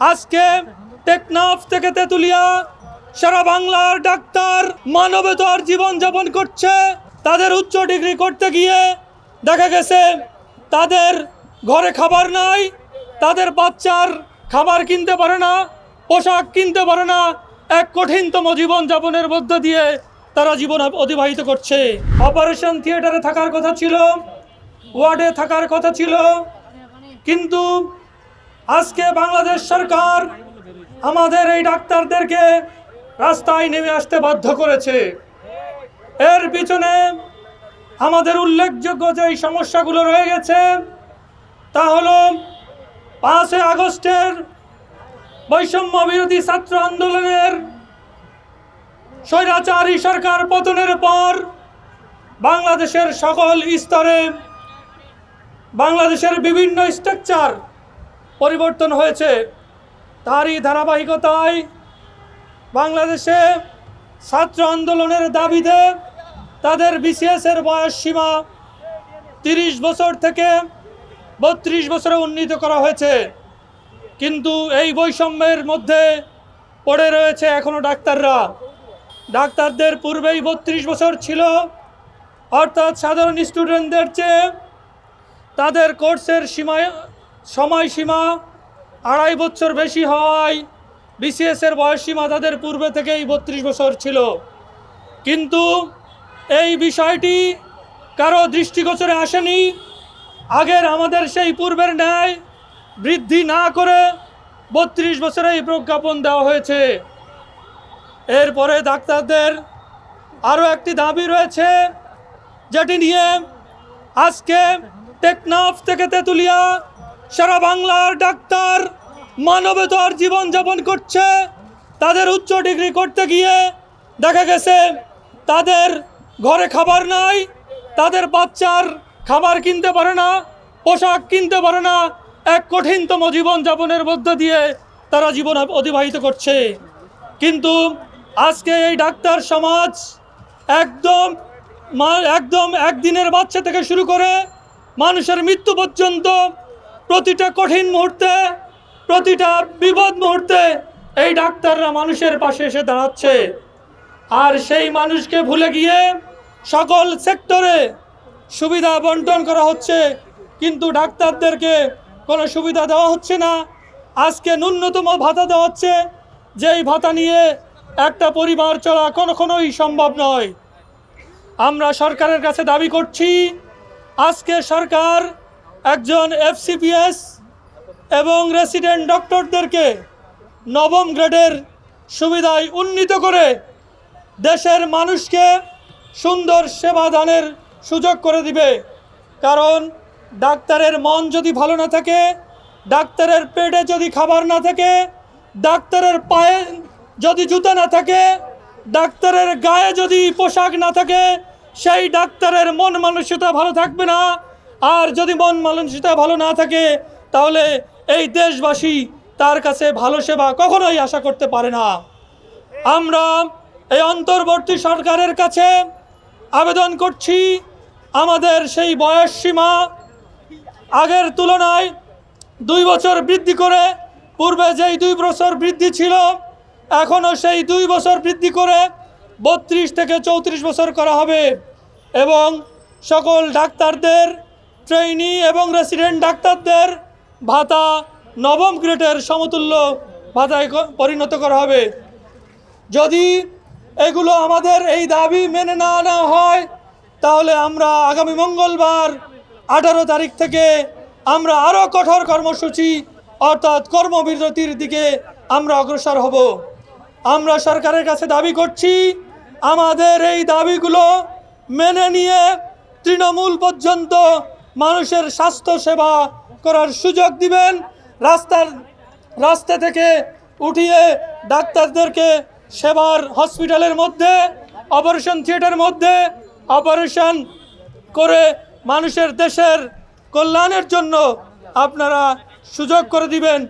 আজকে টেকনাফ থেকে তেতুলিয়া, সারা বাংলার ডাক্তার মানবতার জীবন যাপন করছে। তাদের উচ্চ ডিগ্রি করতে গিয়ে দেখা গেছে, তাদের ঘরে খাবার নাই, তাদের বাচ্চার খাবার কিনতে পারে না, পোশাক কিনতে পারে না। এক কঠিনতম জীবন যাপনের মধ্য দিয়ে তারা জীবন অতিবাহিত করছে। অপারেশন থিয়েটারে থাকার কথা ছিল, ওয়ার্ডে থাকার কথা ছিল, কিন্তু আজকে বাংলাদেশ সরকার আমাদের এই ডাক্তারদেরকে রাস্তায় নেমে আসতে বাধ্য করেছে। এর পিছনে আমাদের উল্লেখযোগ্য যে সমস্যাগুলো রয়ে গেছে, তা হলো পাঁচই আগস্টের বৈষম্য বিরোধী ছাত্র আন্দোলনের স্বৈরাচারী সরকার পতনের পর বাংলাদেশের সকল স্তরে বাংলাদেশের বিভিন্ন স্ট্রাকচার পরিবর্তন হয়েছে। তারই ধারাবাহিকতায় বাংলাদেশে ছাত্র আন্দোলনের দাবিতে তাদের বিসিএসের বয়স সীমা তিরিশ বছর থেকে বত্রিশ বছরে উন্নীত করা হয়েছে। কিন্তু এই বৈষম্যের মধ্যে পড়ে রয়েছে এখনও ডাক্তাররা। ডাক্তারদের পূর্বেই বত্রিশ বছর ছিল। অর্থাৎ সাধারণ স্টুডেন্টদের চেয়ে তাদের কোর্সের সীমা সময়সীমা আড়াই বছর বেশি হওয়ায় বিসিএসের বয়সসীমা তাদের পূর্বে থেকেই বত্রিশ বছর ছিল। কিন্তু এই বিষয়টি কারও দৃষ্টিগোচরে আসেনি। আগের আমাদের সেই পূর্বের ন্যায় বৃদ্ধি না করে বত্রিশ বছরে এই প্রজ্ঞাপন দেওয়া হয়েছে। এরপরে ডাক্তারদের আরও একটি দাবি রয়েছে, যেটি নিয়ে আজকে টেকনাফ থেকে তেতুলিয়া সারা বাংলার ডাক্তার মানবতার জীবন যাপন করছে। তাদের উচ্চ ডিগ্রি করতে গিয়ে দেখা গেছে তাদের ঘরে খাবার নাই, তাদের বাচ্চার খাবার কিনতে পারে না, পোশাক কিনতে পারে না, এক কঠিনতম জীবন যাপনের মধ্য দিয়ে তারা জীবন অতিবাহিত করছে। কিন্তু আজকে এই ডাক্তার সমাজ একদম একদম একদিনের বাচ্চা থেকে শুরু করে মানুষের মৃত্যু পর্যন্ত প্রতিটা কঠিন মুহূর্তে, প্রতিটা বিপদ মুহূর্তে এই ডাক্তাররা মানুষের পাশে এসে দাঁড়াচ্ছে। আর সেই মানুষকে ভুলে গিয়ে সকল সেক্টরে সুবিধা বন্টন করা হচ্ছে। কিন্তু ডাক্তারদেরকে কোনো সুবিধা দেওয়া হচ্ছে না। আজকে ন্যূনতম ভাতা দেওয়া হচ্ছে। যেই ভাতা নিয়ে একটা পরিবার চলা কখনোই সম্ভব নয়। আমরা সরকারের কাছে দাবি করছি, আজকে সরকার একজন এফসিপিএস এবং রেসিডেন্ট ডক্টরদেরকে নবম গ্রেডের সুবিধায় উন্নীত করে দেশের মানুষকে সুন্দর সেবা দানের সুযোগ করে দিবে। কারণ ডাক্তারের মন যদি ভালো না থাকে, ডাক্তারের পেটে যদি খাবার না থাকে, ডাক্তারের পায়ে যদি জুতা না থাকে, ডাক্তারের গায়ে যদি পোশাক না থাকে, সেই ডাক্তারের মন মানসিকতা ভালো থাকবে না। আর যদি মন মানসিকতা ভালো না থাকে, তাহলে এই দেশবাসী তার কাছে ভালো সেবা কখনোই আশা করতে পারে না। আমরা এই অন্তর্বর্তী সরকারের কাছে আবেদন করছি, আমাদের সেই বয়স সীমা আগের তুলনায় দুই বছর বৃদ্ধি করে, পূর্বে যেই দুই বছর বৃদ্ধি ছিল, এখনও সেই দুই বছর বৃদ্ধি করে বত্রিশ থেকে চৌত্রিশ বছর করা হবে। এবং সকল ডাক্তারদের ট্রেইনি এবং রেসিডেন্ট ডাক্তারদের ভাতা নবম গ্রেডের সমতুল্য ভাতায় পরিণত করা হবে। যদি এগুলো আমাদের এই দাবি মেনে না নেওয়া হয়, তাহলে আমরা আগামী মঙ্গলবার আঠারো তারিখ থেকে আমরা আরও কঠোর কর্মসূচি অর্থাৎ কর্মবিরতির দিকে আমরা অগ্রসর হব। আমরা সরকারের কাছে দাবি করছি, আমাদের এই দাবিগুলো মেনে নিয়ে তৃণমূল পর্যন্ত মানুষের স্বাস্থ্য সেবা করার সুযোগ দিবেন। রাস্তার, রাস্তা থেকে উঠিয়ে ডাক্তারদেরকে সেবার হসপিটালের মধ্যে, অপারেশন থিয়েটারের মধ্যে, অপারেশন করে মানুষের দেশের কল্যাণের জন্য আপনারা সুযোগ করে দিবেন।